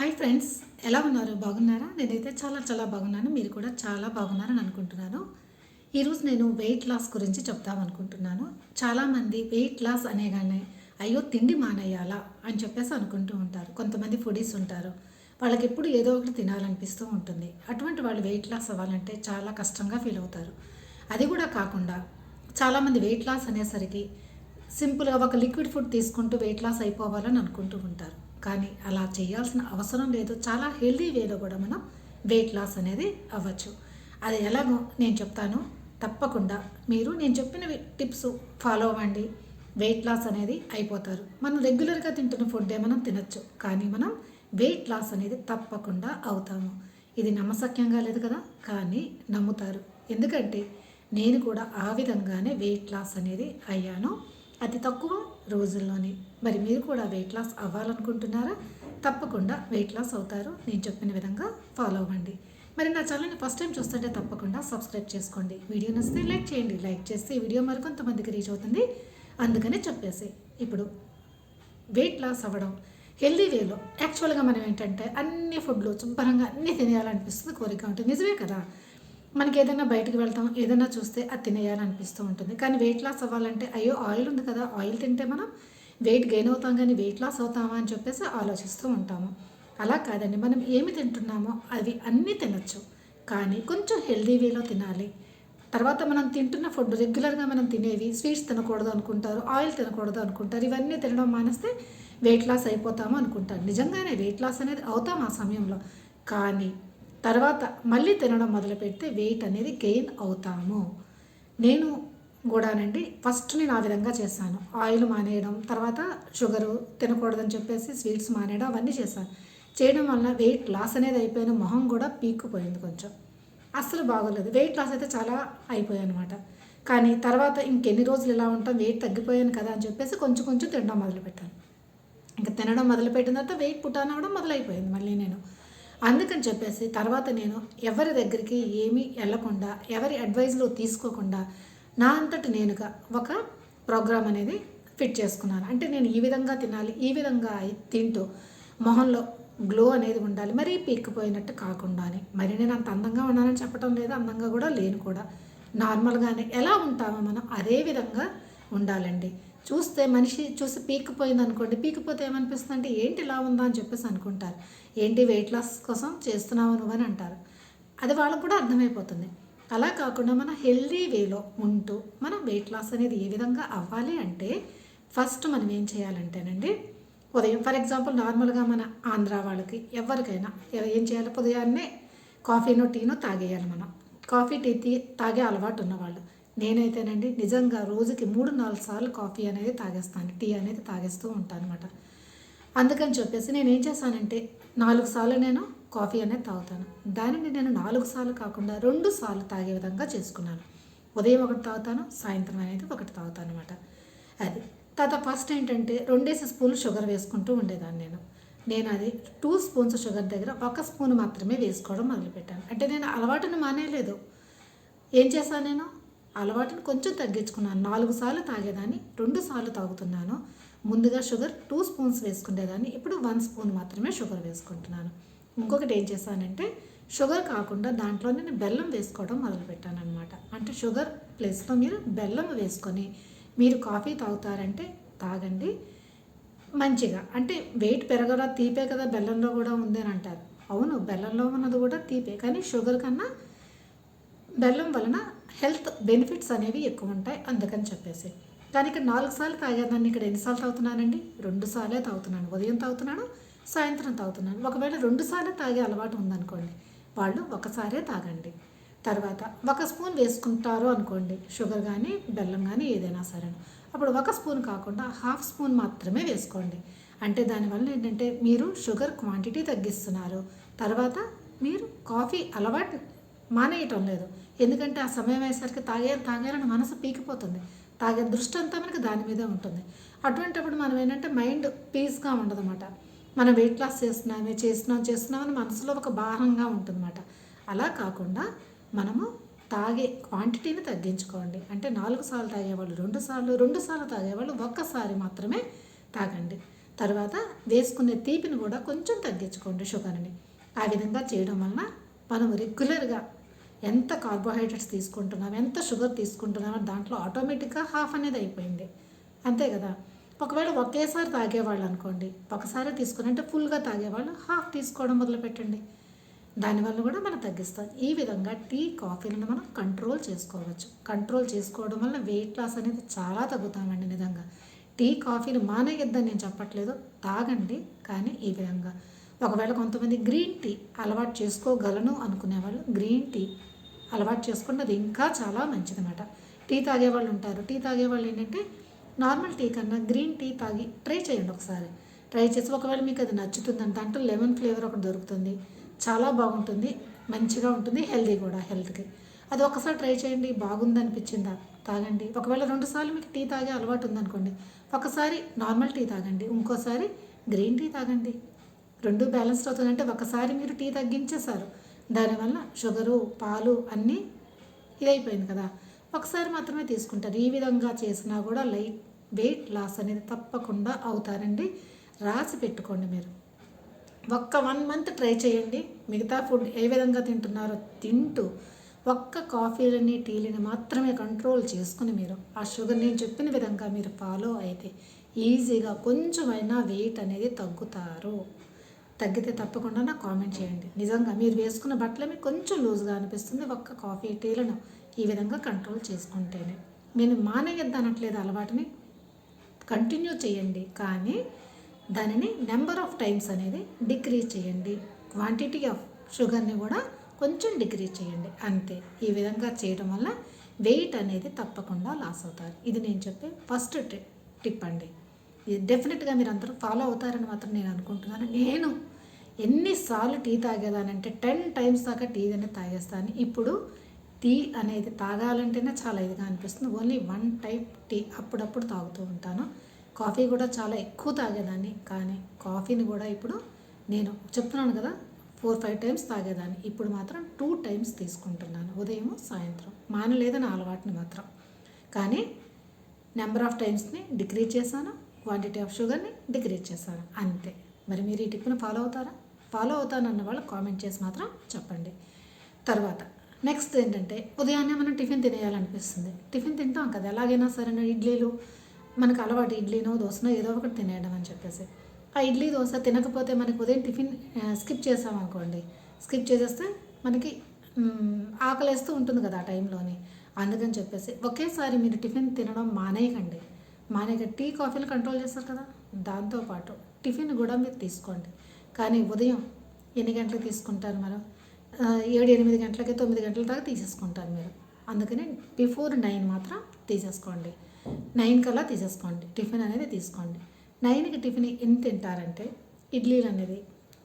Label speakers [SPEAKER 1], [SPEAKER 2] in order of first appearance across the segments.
[SPEAKER 1] Hi friends ఎలా ఉన్నారు? బాగున్నారా? నేనైతే చాలా చాలా బాగున్నాను. మీరు కూడా చాలా బాగున్నారని అనుకుంటున్నాను. ఈరోజు నేను వెయిట్ లాస్ గురించి చెప్దాం అనుకుంటున్నాను. చాలామంది వెయిట్ లాస్ అనేగానే అయ్యో తిండి మానేయాలా? అని చెప్పేసి అనుకుంటూ ఉంటారు. కొంతమంది ఫుడీస్ ఉంటారు. వాళ్ళకి ఎప్పుడు ఏదో ఒకటి తినాలనిపిస్తూ ఉంటుంది. అటువంటి వాళ్ళు వెయిట్ లాస్ అవ్వాలంటే చాలా కష్టంగా ఫీల్ అవుతారు. అది కూడా కాకుండా చాలామంది వెయిట్ లాస్ అనేసరికి సింపుల్గా ఒక లిక్విడ్ ఫుడ్ తీసుకుంటూ వెయిట్ లాస్ అయిపోవాలని అనుకుంటూ ఉంటారు. కానీ అలా చేయాల్సిన అవసరం లేదు. చాలా హెల్దీ వేలో కూడా మనం వెయిట్ లాస్ అనేది అవ్వచ్చు. అది ఎలాగో నేను చెప్తాను. తప్పకుండా మీరు నేను చెప్పిన టిప్స్ ఫాలో అవ్వండి. వెయిట్ లాస్ అనేది అయిపోతారు. మనం రెగ్యులర్గా తింటున్న ఫుడ్డే మనం తినచ్చు. కానీ మనం వెయిట్ లాస్ అనేది తప్పకుండా అవుతాము. ఇది నమ్మసక్యంగా లేదు కదా? కానీ నమ్ముతారు. ఎందుకంటే నేను కూడా ఆ విధంగానే వెయిట్ లాస్ అనేది అయ్యాను. అతి తక్కువ రోజుల్లోనే. మరి మీరు కూడా వెయిట్ లాస్ అవ్వాలనుకుంటున్నారా? తప్పకుండా వెయిట్ లాస్ అవుతారు. నేను చెప్పిన విధంగా ఫాలో అవ్వండి. మరి నా ఛానల్ని ఫస్ట్ టైం చూస్తుంటే తప్పకుండా సబ్స్క్రైబ్ చేసుకోండి. వీడియో నచ్చితే లైక్ చేయండి. లైక్ చేస్తే ఈ వీడియో మరికొంతమందికి రీచ్ అవుతుంది. అందుకనే చెప్పేసి ఇప్పుడు వెయిట్ లాస్ అవ్వడం హెల్దీ వేలో యాక్చువల్గా మనం ఏంటంటే అన్ని ఫుడ్లు శుభ్రంగా అన్నీ తినేయాలనిపిస్తుంది. కోరిక ఉంటుంది. నిజమే కదా? మనకి ఏదైనా బయటకు వెళ్తాం ఏదైనా చూస్తే అది తినేయాలనిపిస్తూ ఉంటుంది. కానీ వెయిట్ లాస్ అవ్వాలంటే అయ్యో ఆయిల్ ఉంది కదా ఆయిల్ తింటే మనం వెయిట్ గెయిన్ అవుతాం కానీ వెయిట్ లాస్ అవుతామా అని చెప్పేసి ఆలోచిస్తూ ఉంటాము. అలా కాదండి మనం ఏమి తింటున్నామో అవి అన్నీ తినచ్చు. కానీ కొంచెం హెల్దీ వేలో తినాలి. తర్వాత మనం తింటున్న ఫుడ్ రెగ్యులర్గా మనం తినేవి స్వీట్స్ తినకూడదు అనుకుంటారు ఆయిల్ తినకూడదు అనుకుంటారు ఇవన్నీ తినడం మానేస్తే వెయిట్ లాస్ అయిపోతాము అనుకుంటారు. నిజంగానే వెయిట్ లాస్ అనేది అవుతాం ఆ సమయంలో. కానీ తర్వాత మళ్ళీ తినడం మొదలుపెడితే వెయిట్ అనేది గెయిన్ అవుతాము. నేను కూడానండి ఫస్ట్ నేను ఆ విధంగా చేశాను. ఆయిల్ మానేయడం తర్వాత షుగరు తినకూడదని చెప్పేసి స్వీట్స్ మానేయడం అవన్నీ చేశాను. చేయడం వల్ల వెయిట్ లాస్ అనేది అయిపోయిన మొహం కూడా పీక్కుపోయింది కొంచెం. అస్సలు బాగోలేదు. వెయిట్ లాస్ అయితే చాలా అయిపోయాయి అనమాట కానీ తర్వాత ఇంకెన్ని రోజులు ఇలా ఉంటాం వెయిట్ తగ్గిపోయాను కదా అని చెప్పేసి కొంచెం కొంచెం తినడం మొదలుపెట్టాను. ఇంకా తినడం మొదలుపెట్టిన తర్వాత వెయిట్ పుట్టాన కూడా మొదలైపోయింది మళ్ళీ నేను. అందుకని చెప్పేసి తర్వాత నేను ఎవరి దగ్గరికి ఏమీ వెళ్ళకుండా ఎవరి అడ్వైజ్లో తీసుకోకుండా నా అంతటి నేనుగా ఒక ప్రోగ్రామ్ అనేది ఫిట్ చేసుకున్నాను. అంటే నేను ఈ విధంగా తినాలి ఈ విధంగా తింటూ మొహంలో గ్లో అనేది ఉండాలి. మరీ పీక్కుపోయినట్టు కాకుండా అని మరి నేను అంత అందంగా ఉన్నానని చెప్పడం లేదు అందంగా కూడా లేను కూడా. నార్మల్గానే ఎలా ఉంటామో మనం అదే విధంగా ఉండాలండి. చూస్తే మనిషి చూసి పీకిపోయింది అనుకోండి పీకిపోతే ఏమనిపిస్తుంది అంటే ఏంటి ఇలా ఉందా? అని చెప్పేసి అనుకుంటారు. ఏంటి వెయిట్ లాస్ కోసం చేస్తున్నావు నువ్వు? అని అంటారు. అది వాళ్ళకు కూడా అర్థమైపోతుంది. అలా కాకుండా మన హెల్దీ వేలో ఉంటూ మనం వెయిట్ లాస్ అనేది ఏ విధంగా అవ్వాలి అంటే ఫస్ట్ మనం ఏం చేయాలంటేనండి ఉదయం ఫర్ ఎగ్జాంపుల్ నార్మల్గా మన ఆంధ్ర వాళ్ళకి ఎవరికైనా ఏం చేయాలి? ఉదయాన్నే కాఫీనో టీనో తాగేయాలి మనం. కాఫీ టీ తీ తాగే అలవాటు ఉన్నవాళ్ళు. నేనైతేనండి నిజంగా రోజుకి మూడు నాలుగు సార్లు కాఫీ అనేది తాగేస్తాను టీ అనేది తాగేస్తూ ఉంటాను అనమాట అందుకని చెప్పేసి నేను ఏం చేశానంటే నాలుగు సార్లు నేను కాఫీ అనేది తాగుతాను. దానిని నేను నాలుగు సార్లు కాకుండా రెండు సార్లు తాగే విధంగా చేసుకున్నాను. ఉదయం ఒకటి తాగుతాను సాయంత్రం అనేది ఒకటి తాగుతాను అనమాట అది. తర్వాత ఫస్ట్ ఏంటంటే రెండేసి స్పూన్లు షుగర్ వేసుకుంటూ ఉండేదాన్ని నేను. నేను అది టూ స్పూన్స్ షుగర్ దగ్గర ఒక స్పూన్ మాత్రమే వేసుకోవడం మొదలుపెట్టాను. అంటే నేను అలవాటును మానేయలేదు. ఏం చేశాను నేను? అలవాటును కొంచెం తగ్గించుకున్నాను. నాలుగు సార్లు తాగేదాన్ని రెండు సార్లు తాగుతున్నాను. ముందుగా షుగర్ టూ స్పూన్స్ వేసుకునేదాన్ని. ఇప్పుడు వన్ స్పూన్ మాత్రమే షుగర్ వేసుకుంటున్నాను. ఇంకొకటి ఏం చేశానంటే షుగర్ కాకుండా దాంట్లో నేను బెల్లం వేసుకోవడం మొదలుపెట్టాను అనమాట అంటే షుగర్ ప్లేస్లో మీరు బెల్లం వేసుకొని మీరు కాఫీ తాగుతారంటే తాగండి. మంచిగా. అంటే వెయిట్ పెరగరా తీపే కదా బెల్లంలో కూడా ఉంది అని అంటారు అవును బెల్లంలో ఉన్నది కూడా తీపే. కానీ షుగర్ కన్నా బెల్లం వలన హెల్త్ బెనిఫిట్స్ అనేవి ఎక్కువ ఉంటాయి అందుకని చెప్పేసి. కానీ ఇక్కడ నాలుగు సార్లు తాగేదాన్ని ఇక్కడ ఎన్నిసార్లు తాగుతున్నానండి? రెండు సార్లే తాగుతున్నాను. ఉదయం తాగుతున్నాను సాయంత్రం తాగుతున్నాను. ఒకవేళ రెండు సార్లు తాగే అలవాటు ఉందనుకోండి వాళ్ళు ఒకసారే తాగండి. తర్వాత ఒక స్పూన్ వేసుకుంటారు అనుకోండి షుగర్ కానీ బెల్లం కానీ ఏదైనా సరే. అప్పుడు ఒక స్పూన్ కాకుండా హాఫ్ స్పూన్ మాత్రమే వేసుకోండి. అంటే దానివల్ల ఏంటంటే మీరు షుగర్ క్వాంటిటీ తగ్గిస్తున్నారు. తర్వాత మీరు కాఫీ అలవాటు మానేయటం లేదు. ఎందుకంటే ఆ సమయం అయ్యేసరికి తాగే తాగాలని మనసు పీకిపోతుంది. తాగే దృష్టి అంతా మనకి దాని మీదే ఉంటుంది. అటువంటిప్పుడు మనం ఏంటంటే మైండ్ పీస్గా ఉండదన్నమాట. మనం వెయిట్ లాస్ చేస్తున్నామే చేస్తున్నాం చేస్తున్నామని మనసులో ఒక భారంగా ఉంటుందన్నమాట. అలా కాకుండా మనము తాగే క్వాంటిటీని తగ్గించుకోండి. అంటే నాలుగు సార్లు తాగేవాళ్ళు రెండు సార్లు రెండు సార్లు తాగేవాళ్ళు ఒక్కసారి మాత్రమే తాగండి. తర్వాత వేసుకునే తీపిని కూడా కొంచెం తగ్గించుకోండి షుగర్ని. ఆ విధంగా చేయడం వలన మనం రెగ్యులర్గా ఎంత కార్బోహైడ్రేట్స్ తీసుకుంటున్నాం ఎంత షుగర్ తీసుకుంటున్నామో దాంట్లో ఆటోమేటిక్గా హాఫ్ అనేది అయిపోయింది. అంతే కదా? ఒకవేళ ఒకేసారి తాగేవాళ్ళు అనుకోండి ఒకసారి తీసుకుని అంటే ఫుల్గా తాగేవాళ్ళు హాఫ్ తీసుకోవడం మొదలుపెట్టండి దానివల్ల కూడా మనం తగ్గిస్తాం. ఈ విధంగా టీ కాఫీలను మనం కంట్రోల్ చేసుకోవచ్చు. కంట్రోల్ చేసుకోవడం వల్ల వెయిట్ లాస్ అనేది చాలా తగ్గుతామండి నిజంగా. టీ కాఫీలు మానేయొద్దని నేను చెప్పట్లేదు. తాగండి కానీ ఈ విధంగా. ఒకవేళ కొంతమంది గ్రీన్ టీ అలవాటు చేసుకోగలను అనుకునేవాళ్ళు గ్రీన్ టీ అలవాటు చేసుకుంటే అది ఇంకా చాలా మంచిదన్నమాట. టీ తాగేవాళ్ళు ఉంటారు. టీ తాగేవాళ్ళు ఏంటంటే నార్మల్ టీ కన్నా గ్రీన్ టీ తాగి ట్రై చేయండి ఒకసారి. ట్రై చేసి ఒకవేళ మీకు అది నచ్చుతుందంటే దాంట్లో లెమన్ ఫ్లేవర్ ఒకటి దొరుకుతుంది. చాలా బాగుంటుంది. మంచిగా ఉంటుంది. హెల్దీ కూడా హెల్త్కి. అది ఒకసారి ట్రై చేయండి. బాగుంది అనిపించిందా? తాగండి. ఒకవేళ రెండుసార్లు మీకు టీ తాగే అలవాటు ఉందనుకోండి ఒకసారి నార్మల్ టీ తాగండి. ఇంకోసారి గ్రీన్ టీ తాగండి. రెండు బ్యాలెన్స్డ్ అవుతుందంటే ఒకసారి మీరు టీ తగ్గించేశారు. దానివల్ల షుగరు పాలు అన్నీ ఇదైపోయింది కదా. ఒకసారి మాత్రమే తీసుకుంటారు. ఈ విధంగా చేసినా కూడా లైట్ వెయిట్ లాస్ అనేది తప్పకుండా అవుతారండి. రాసి పెట్టుకోండి మీరు. ఒక్క వన్ మంత్ ట్రై చేయండి. మిగతా ఫుడ్ ఏ విధంగా తింటున్నారో తింటూ ఒక్క కాఫీలని టీలని మాత్రమే కంట్రోల్ చేసుకుని మీరు ఆ షుగర్ నేను చెప్పిన విధంగా మీరు ఫాలో అయితే ఈజీగా కొంచెమైనా వెయిట్ అనేది తగ్గుతారు. తగ్గితే తప్పకుండా నాకు కామెంట్ చేయండి. నిజంగా మీరు వేసుకున్న బట్టలు మీకు కొంచెం లూజ్గా అనిపిస్తుంది. ఒక్క కాఫీ టీలను ఈ విధంగా కంట్రోల్ చేసుకుంటేనే. నేను మానేయద్దనట్లేదు అలవాటుని. కంటిన్యూ చేయండి. కానీ దానిని నెంబర్ ఆఫ్ టైమ్స్ అనేది డిక్రీజ్ చేయండి. క్వాంటిటీ ఆఫ్ షుగర్ని కూడా కొంచెం డిక్రీజ్ చేయండి. అంతే. ఈ విధంగా చేయడం వల్ల వెయిట్ అనేది తప్పకుండా లాస్ అవుతారు. ఇది నేను చెప్పే ఫస్ట్ టిప్ అండి. డెఫినెట్గా మీరు అందరూ ఫాలో అవుతారని మాత్రం నేను అనుకుంటున్నాను. నేను ఎన్నిసార్లు టీ తాగేదానంటే టెన్ టైమ్స్ దాకా టీ అనేది తాగేస్తాను. ఇప్పుడు టీ అనేది తాగాలంటేనే చాలా ఇదిగా అనిపిస్తుంది. ఓన్లీ వన్ టైప్ టీ అప్పుడప్పుడు తాగుతూ ఉంటాను. కాఫీ కూడా చాలా ఎక్కువ తాగేదాన్ని. కానీ కాఫీని కూడా ఇప్పుడు నేను చెప్తున్నాను కదా ఫోర్ ఫైవ్ టైమ్స్ తాగేదాన్ని. ఇప్పుడు మాత్రం టూ టైమ్స్ తీసుకుంటున్నాను. ఉదయం సాయంత్రం. మానలేదని అలవాటుని మాత్రం. కానీ నెంబర్ ఆఫ్ టైమ్స్ని డిక్రీజ్ చేశాను. క్వాంటిటీ ఆఫ్ షుగర్ని డిక్రీజ్ చేస్తారు. అంతే. మరి మీరు ఈ టిప్ని ఫాలో అవుతారా? ఫాలో అవుతానన్న వాళ్ళు కామెంట్ చేసి మాత్రం చెప్పండి. తర్వాత నెక్స్ట్ ఏంటంటే ఉదయాన్నే మనం టిఫిన్ తినేయాలనిపిస్తుంది. టిఫిన్ తింటాం కదా ఎలాగైనా సరే ఇడ్లీలు మనకు అలవాటు ఇడ్లీనో దోశనో ఏదో ఒకటి తినేయడం అని చెప్పేసి. ఆ ఇడ్లీ దోశ తినకపోతే మనకి ఉదయం టిఫిన్ స్కిప్ చేసామనుకోండి స్కిప్ చేసేస్తే మనకి ఆకలేస్తూ ఉంటుంది కదా ఆ టైంలోని అందుకని చెప్పేసి ఒకేసారి మీరు టిఫిన్ తినడం మానేయకండి. మానేయక టీ కాఫీలు కంట్రోల్ చేస్తారు కదా? దాంతోపాటు టిఫిన్ కూడా మీరు తీసుకోండి. కానీ ఉదయం ఎన్ని గంటలకు తీసుకుంటారు మనం ఏడు ఎనిమిది గంటలకి తొమ్మిది గంటల దాకా తీసేసుకుంటారు మీరు. అందుకని బిఫోర్ నైన్ మాత్రం తీసేసుకోండి. నైన్ కల్లా తీసేసుకోండి. టిఫిన్ అనేది తీసుకోండి. నైన్కి టిఫిన్ ఎన్ని తింటారంటే ఇడ్లీలు అనేది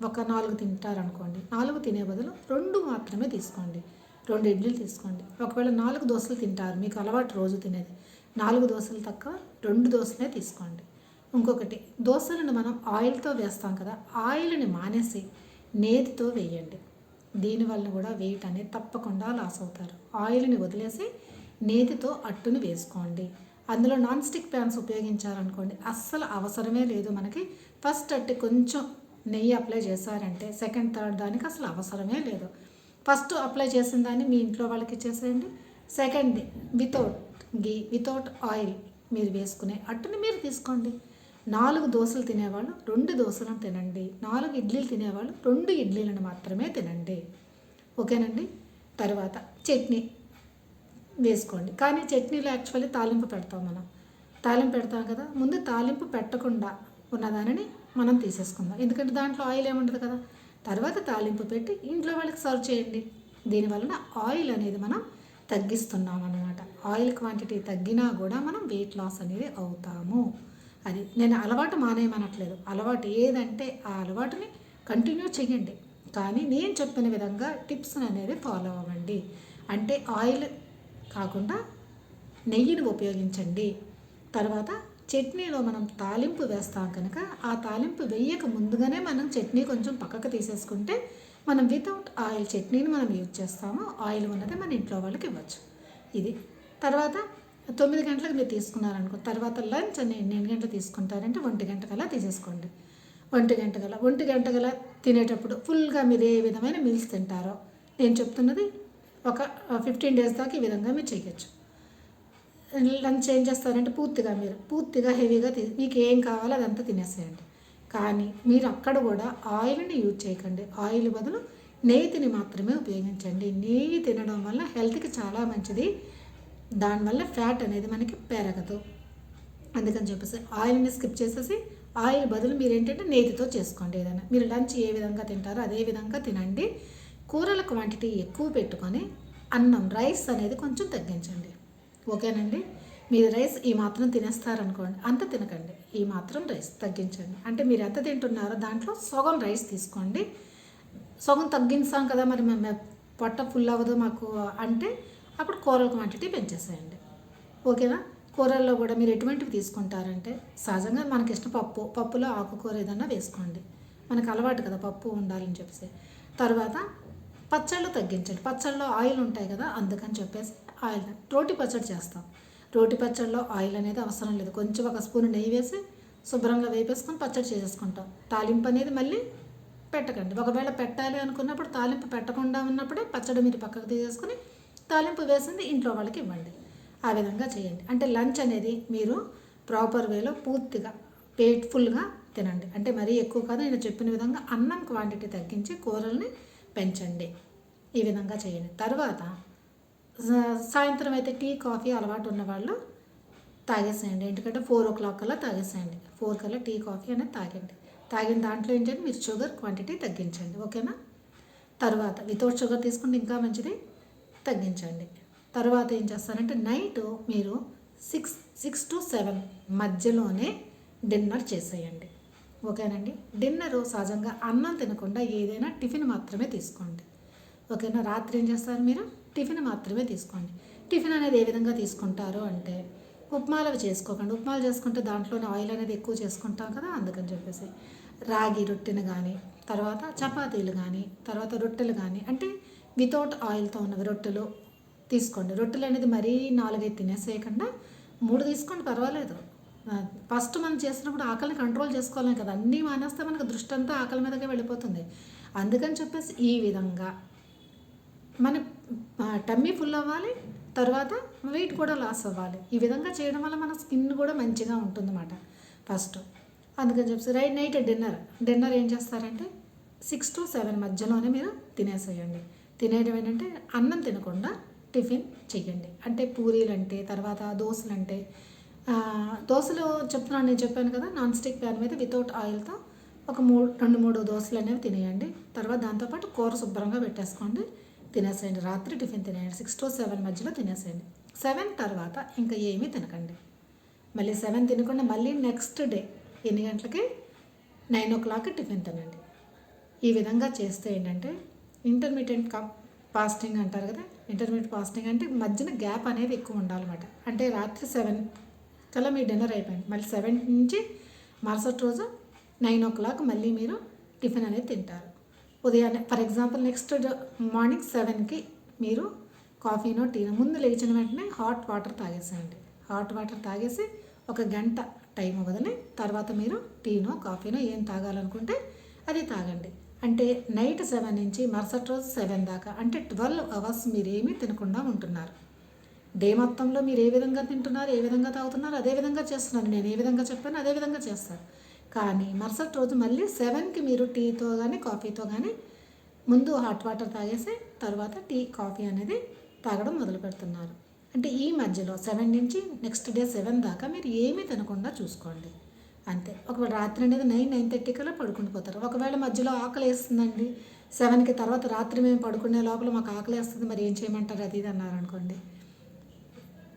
[SPEAKER 1] ఒక నాలుగు తింటారనుకోండి. నాలుగు తినే బదులు రెండు మాత్రమే తీసుకోండి. రెండు ఇడ్లీలు తీసుకోండి. ఒకవేళ నాలుగు దోశలు తింటారు మీకు అలవాటు రోజు తినేది. నాలుగు దోశలు తక్కువ రెండు దోశలే తీసుకోండి. ఇంకొకటి దోశలను మనం ఆయిల్తో వేస్తాం కదా ఆయిల్ని మానేసి నేతితో వేయండి. దీనివల్ల కూడా వెయిట్ అనేది తప్పకుండా లాస్ అవుతారు. ఆయిల్ని వదిలేసి నేతితో అట్టును వేసుకోండి. అందులో నాన్ స్టిక్ ప్యాన్స్ ఉపయోగించారనుకోండి అస్సలు అవసరమే లేదు మనకి. ఫస్ట్ అట్టి కొంచెం నెయ్యి అప్లై చేశారంటే సెకండ్ థర్డ్ దానికి అసలు అవసరమే లేదు. ఫస్ట్ అప్లై చేసిన దాన్ని మీ ఇంట్లో వాళ్ళకి ఇచ్చేసేయండి. Second without ghee without oil మీరు వేసుకునే అట్టుని మీరు తీసుకోండి. నాలుగు దోశలు తినేవాళ్ళు రెండు దోశలను తినండి. నాలుగు ఇడ్లీలు తినేవాళ్ళు రెండు ఇడ్లీలను మాత్రమే తినండి. ఓకేనండి? తర్వాత చట్నీ వేసుకోండి. కానీ చట్నీలో యాక్చువల్లీ తాలింపు పెడతాం మనం. తాలింపు పెడతాం కదా ముందు తాలింపు పెట్టకుండా ఉన్నదానిని మనం తీసేసుకుందాం. ఎందుకంటే దాంట్లో ఆయిల్ ఏముండదు కదా. తర్వాత తాలింపు పెట్టి ఇంట్లో వాళ్ళకి సర్వ్ చేయండి. దీనివలన ఆయిల్ అనేది మనం తగ్గిస్తున్నాం అనమాట ఆయిల్ క్వాంటిటీ తగ్గినా కూడా మనం వెయిట్ లాస్ అనేది అవుతాము. అది నేను అలవాటు మానేయమనట్లేదు. అలవాటు ఏదంటే ఆ అలవాటుని కంటిన్యూ చేయండి. కానీ నేను చెప్పిన విధంగా టిప్స్ అనేది ఫాలో అవ్వండి. అంటే ఆయిల్ కాకుండా నెయ్యిని ఉపయోగించండి. తర్వాత చట్నీలో మనం తాలింపు వేస్తాం కనుక ఆ తాలింపు వేయక ముందుగానే మనం చట్నీ కొంచెం పక్కకు తీసేసుకుంటే మనం వితౌట్ ఆయిల్ చట్నీని మనం యూజ్ చేస్తాము. ఆయిల్ ఉన్నది మన ఇంట్లో వాళ్ళకి ఇవ్వచ్చు. ఇది. తర్వాత తొమ్మిది గంటలకు మీరు తీసుకున్నారనుకో తర్వాత లంచ్ అని ఎన్ని గంటలు తీసుకుంటారంటే ఒంటి గంట కల్లా తీసేసుకోండి. ఒంటి గంట గల ఒంటి గంట గల తినేటప్పుడు ఫుల్గా మీరు ఏ విధమైన మీల్స్ తింటారో. నేను చెప్తున్నది ఒక ఫిఫ్టీన్ డేస్ దాకా ఈ విధంగా మీరు చేయొచ్చు. లంచ్ ఏం చేస్తారంటే పూర్తిగా మీరు పూర్తిగా హెవీగా తీ మీకు ఏం కావాలో అదంతా తినేసేయండి. కానీ మీరు అక్కడ కూడా ఆయిల్ని యూజ్ చేయకండి. ఆయిల్ బదులు నెయ్యిని మాత్రమే ఉపయోగించండి. నెయ్యి తినడం వల్ల హెల్త్కి చాలా మంచిది. దానివల్ల ఫ్యాట్ అనేది మనకి పెరగదు. అందుకని చెప్పేసి ఆయిల్ని స్కిప్ చేసేసి ఆయిల్ బదులు మీరు ఏంటంటే నేతితో చేసుకోండి ఏదైనా. మీరు లంచ్ ఏ విధంగా తింటారో అదే విధంగా తినండి. కూరల క్వాంటిటీ ఎక్కువ పెట్టుకొని అన్నం రైస్ అనేది కొంచెం తగ్గించండి. ఓకేనండి? మీరు రైస్ ఈ మాత్రం తినేస్తారనుకోండి అంత తినకండి. ఈ మాత్రం రైస్ తగ్గించండి. అంటే మీరు ఎంత తింటున్నారో దాంట్లో సగం రైస్ తీసుకోండి. సగం తగ్గించాం కదా మరి మేము పొట్ట ఫుల్ అవ్వదు మాకు అంటే అప్పుడు కూరల క్వాంటిటీ పెంచేసేయండి. ఓకేనా? కూరల్లో కూడా మీరు ఎటువంటివి తీసుకుంటారంటే సహజంగా మనకి ఇష్టం పప్పు పప్పులో ఆకుకూర ఏదన్నా వేసుకోండి. మనకు అలవాటు కదా పప్పు ఉండాలని చెప్పేసి. తర్వాత పచ్చళ్ళు తగ్గించండి. పచ్చళ్ళలో ఆయిల్ ఉంటాయి కదా అందుకని చెప్పేసి ఆయిల్ రోటి పచ్చడి చేస్తాం. రోటి పచ్చడిలో ఆయిల్ అనేది అవసరం లేదు. కొంచెం ఒక స్పూన్ నెయ్యి వేసి శుభ్రంగా వేపేసుకొని పచ్చడి చేసేసుకుంటాం. తాలింపు అనేది మళ్ళీ పెట్టకండి. ఒకవేళ పెట్టాలి అనుకున్నప్పుడు తాలింపు పెట్టకుండా ఉన్నప్పుడే పచ్చడి మీరు పక్కకు తీసేసుకొని తాలింపు వేసింది ఇంట్లో వాళ్ళకి ఇవ్వండి. ఆ విధంగా చేయండి. అంటే లంచ్ అనేది మీరు ప్రాపర్ వేలో పూర్తిగా పేట్ఫుల్గా తినండి. అంటే మరీ ఎక్కువ కాదు నేను చెప్పిన విధంగా అన్నం క్వాంటిటీ తగ్గించి కూరల్ని పెంచండి. ఈ విధంగా చేయండి. తర్వాత సాయంత్రం అయితే టీ కాఫీ అలవాటు ఉన్న వాళ్ళు తాగేసేయండి. ఎందుకంటే ఫోర్ ఓ క్లాక్ కల్లా తాగేసేయండి. ఫోర్ కల్లా టీ కాఫీ అనేది తాగండి. తాగిన దాంట్లో ఏంటంటే మీరు షుగర్ క్వాంటిటీ తగ్గించండి. ఓకేనా? తర్వాత వితౌట్ షుగర్ తీసుకుంటే ఇంకా మంచిది తగ్గించండి. తర్వాత ఏం చేస్తారంటే నైట్ మీరు సిక్స్ సిక్స్ టు సెవెన్ మధ్యలోనే డిన్నర్ చేసేయండి. ఓకేనండి? డిన్నరు సహజంగా అన్నం తినకుండా ఏదైనా టిఫిన్ మాత్రమే తీసుకోండి. ఓకేనా? రాత్రి ఏం చేస్తారు మీరు? టిఫిన్ మాత్రమే తీసుకోండి. టిఫిన్ అనేది ఏ విధంగా తీసుకుంటారు అంటే ఉప్మాలు అవి చేసుకోకండి. ఉప్మాలు చేసుకుంటే దాంట్లోనే ఆయిల్ అనేది ఎక్కువ చేసుకుంటాం కదా అందుకని చెప్పేసి. రాగి రొట్టెను కానీ తర్వాత చపాతీలు కానీ తర్వాత రొట్టెలు కానీ అంటే వితౌట్ ఆయిల్తో ఉన్నవి రొట్టెలు తీసుకోండి. రొట్టెలు అనేది మరీ నాలుగైదు తినేసేయకుండా మూడు తీసుకోండి పర్వాలేదు. ఫస్ట్ మనం చేసినప్పుడు ఆకలిని కంట్రోల్ చేసుకోలేం కదా. అన్నీ మానేస్తే మనకు దృష్టి అంతా ఆకలి మీదకే వెళ్ళిపోతుంది. అందుకని చెప్పేసి ఈ విధంగా మన టమ్మీ ఫుల్ అవ్వాలి తర్వాత వెయిట్ కూడా లాస్ అవ్వాలి. ఈ విధంగా చేయడం వల్ల మన స్కిన్ కూడా మంచిగా ఉంటుందన్నమాట. ఫస్ట్ అందుకని చెప్పేసి రైట్ నైట్ డిన్నర్ డిన్నర్ ఏం చేస్తారంటే సిక్స్ టు సెవెన్ మధ్యలోనే మీరు తినేసేయండి. తినేయడం ఏంటంటే అన్నం తినకుండా టిఫిన్ చెయ్యండి. అంటే పూరీలు అంటే తర్వాత దోశలు అంటే దోశలు చెప్తున్నాను నేను చెప్పాను కదా నాన్ స్టిక్ ప్యాన్ మీద వితౌట్ ఆయిల్తో ఒక మూడు రెండు మూడు దోశలు అనేవి తినేయండి. తర్వాత దాంతోపాటు కూర శుభ్రంగా పెట్టేసుకోండి. తినేసేయండి. రాత్రి టిఫిన్ తినేయండి. సిక్స్ టు సెవెన్ మధ్యలో తినేసేయండి. సెవెన్ తర్వాత ఇంకా ఏమీ తినకండి. మళ్ళీ సెవెన్ తినకుండా మళ్ళీ నెక్స్ట్ డే ఎన్ని గంటలకి? నైన్ ఓ క్లాక్ టిఫిన్ తినండి. ఈ విధంగా చేస్తే ఏంటంటే ఇంటర్మీడియట్ కా ఫాస్టింగ్ అంటారు కదా ఇంటర్మీడియట్ ఫాస్టింగ్ అంటే మధ్యన గ్యాప్ అనేది ఎక్కువ ఉండాలన్నమాట. అంటే రాత్రి సెవెన్ కల్లా మీ డిన్నర్ అయిపోయింది. మళ్ళీ సెవెన్ నుంచి మరుసటి రోజు నైన్ ఓ క్లాక్ మళ్ళీ మీరు టిఫిన్ అనేది తింటారు. ఉదయాన్నే ఫర్ ఎగ్జాంపుల్ నెక్స్ట్ మార్నింగ్ సెవెన్కి మీరు కాఫీనో టీనో ముందు లేచిన వెంటనే హాట్ వాటర్ తాగేసేయండి. హాట్ వాటర్ తాగేసి ఒక గంట టైం వదిలి తర్వాత మీరు టీనో కాఫీనో ఏం తాగాలనుకుంటే అది తాగండి. అంటే నైట్ సెవెన్ నుంచి మరుసటి రోజు సెవెన్ దాకా అంటే ట్వెల్వ్ అవర్స్ మీరు ఏమీ తినకుండా ఉంటున్నారు. డే మొత్తంలో మీరు ఏ విధంగా తింటున్నారు ఏ విధంగా తాగుతున్నారు అదే విధంగా చేస్తున్నారు. నేను ఏ విధంగా చెప్పాను అదే విధంగా చేస్తాను కానీ మరుసటి రోజు మళ్ళీ సెవెన్కి మీరు టీతో కానీ కాఫీతో కానీ ముందు హాట్ వాటర్ తాగేసి తర్వాత టీ కాఫీ అనేది తాగడం మొదలు పెడుతున్నారు. అంటే ఈ మధ్యలో సెవెన్ నుంచి నెక్స్ట్ డే సెవెన్ దాకా మీరు ఏమీ తినకుండా చూసుకోండి. అంతే. ఒకవేళ రాత్రి అనేది నైన్ నైన్ థర్టీ కల్లా పడుకుని పోతారు. ఒకవేళ మధ్యలో ఆకలి వేస్తుందండి. సెవెన్కి తర్వాత రాత్రి మేము పడుకునే లోపల మాకు ఆకలి వేస్తుంది మరి ఏం చేయమంటారు? అది ఇది అన్నారు అనుకోండి.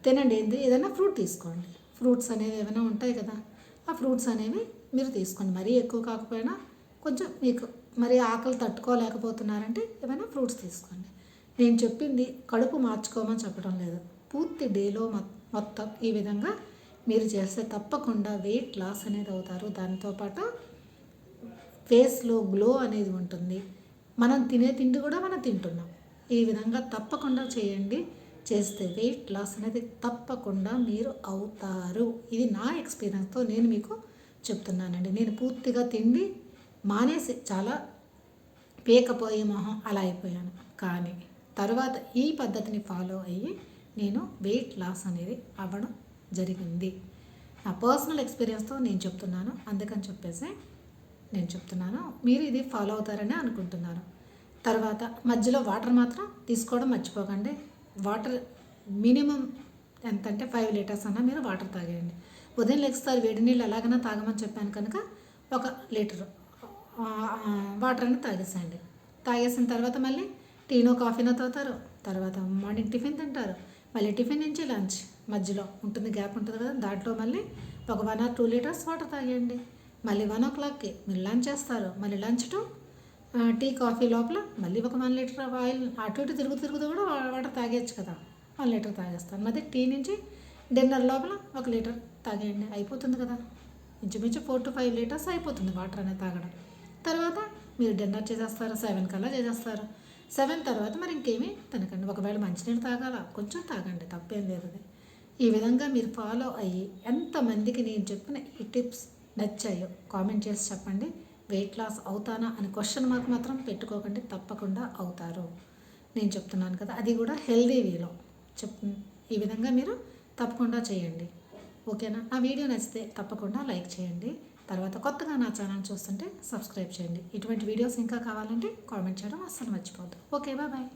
[SPEAKER 1] తినండి. ఏంది ఏదైనా ఫ్రూట్ తీసుకోండి. ఫ్రూట్స్ అనేవి ఏమైనా ఉంటాయి కదా. ఆ ఫ్రూట్స్ అనేవి మీరు తీసుకోండి. మరీ ఎక్కువ కాకపోయినా కొంచెం మీకు మరి ఆకలి తట్టుకోలేకపోతున్నారంటే ఏమైనా ఫ్రూట్స్ తీసుకోండి. నేను చెప్పింది కడుపు మార్చుకోమని చెప్పడం లేదు. పూర్తి డేలో మొత్తం ఈ విధంగా మీరు చేస్తే తప్పకుండా వెయిట్ లాస్ అనేది అవుతారు. దాంతోపాటు ఫేస్లో గ్లో అనేది ఉంటుంది. మనం తినే తిండి కూడా మనం తింటున్నాం. ఈ విధంగా తప్పకుండా చేయండి. చేస్తే వెయిట్ లాస్ అనేది తప్పకుండా మీరు అవుతారు. ఇది నా ఎక్స్పీరియన్స్తో నేను మీకు చెప్తున్నానండి. నేను పూర్తిగా తిండి మానేసి చాలా పేకపోయే మొహం అలా అయిపోయాను. కానీ తర్వాత ఈ పద్ధతిని ఫాలో అయ్యి నేను వెయిట్ లాస్ అనేది అవ్వడం జరిగింది. నా పర్సనల్ ఎక్స్పీరియన్స్తో నేను చెప్తున్నాను. అందుకని చెప్పేసి నేను చెప్తున్నాను. మీరు ఇది ఫాలో అవుతారని అనుకుంటున్నాను. తర్వాత మధ్యలో వాటర్ మాత్రం తీసుకోవడం మర్చిపోకండి. వాటర్ మినిమం ఎంత అంటే ఫైవ్ లీటర్స్ అన్నా మీరు వాటర్ తాగేయండి. ఉదయం లేకసారి వేడి నీళ్ళు ఎలాగైనా తాగమని చెప్పాను కనుక ఒక లీటర్. వాటర్ అని తాగేసేయండి. తాగేసిన తర్వాత మళ్ళీ టీనో కాఫీనో తాగుతారు. తర్వాత మార్నింగ్ టిఫిన్ తింటారు. మళ్ళీ టిఫిన్ నుంచి లంచ్. మధ్యలో ఉంటుంది గ్యాప్ ఉంటుంది కదా దాంట్లో మళ్ళీ ఒక one or two litres water తాగేయండి. మళ్ళీ వన్ ఓ క్లాక్కి మీరు లంచ్ చేస్తారు. మళ్ళీ లంచ్ టు టీ కాఫీ లోపల మళ్ళీ ఒక వన్ లీటర్ ఆయిల్ అటు ఇటు తిరుగు తిరుగుతూ కూడా వాటర్ తాగేయచ్చు కదా. వన్ లీటర్ తాగేస్తాను. మళ్ళీ టీ నుంచి డిన్నర్ లోపల ఒక లీటర్ తాగేయండి. అయిపోతుంది కదా. ఇంచుమించు ఫోర్ టు ఫైవ్ లీటర్స్ అయిపోతుంది వాటర్ అనేది తాగడం. తర్వాత మీరు డిన్నర్ చేసేస్తారు సెవెన్ కల్లా చేసేస్తారు. సెవెన్ తర్వాత మరి ఇంకేమీ తినకండి. ఒకవేళ మంచినీళ్ళు తాగాల కొంచెం తాగండి తప్పేం లేదు అది. ఈ విధంగా మీరు ఫాలో అయ్యి ఎంతమందికి నేను చెప్పిన ఈ టిప్స్ నచ్చాయో కామెంట్ చేసి చెప్పండి. వెయిట్ లాస్ అవుతానా అని క్వశ్చన్ మార్క్ మాత్రం పెట్టుకోకండి తప్పకుండా అవుతారు. నేను చెప్తున్నాను కదా అది కూడా హెల్దీ వేలో చెప్ ఈ విధంగా మీరు తప్పకుండా చేయండి. ఓకేనా? నా వీడియో నచ్చితే తప్పకుండా లైక్ చేయండి. తర్వాత కొత్తగా నా ఛానల్ చూస్తుంటే సబ్స్క్రైబ్ చేయండి. ఇటువంటి వీడియోస్ ఇంకా కావాలంటే కామెంట్ చేయడం అస్సలు మర్చిపోద్దు ఓకే బాయ్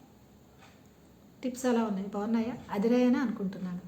[SPEAKER 1] టిప్స్ ఎలా ఉన్నాయి? బాగున్నాయా? అదిరాయని అనుకుంటున్నాను.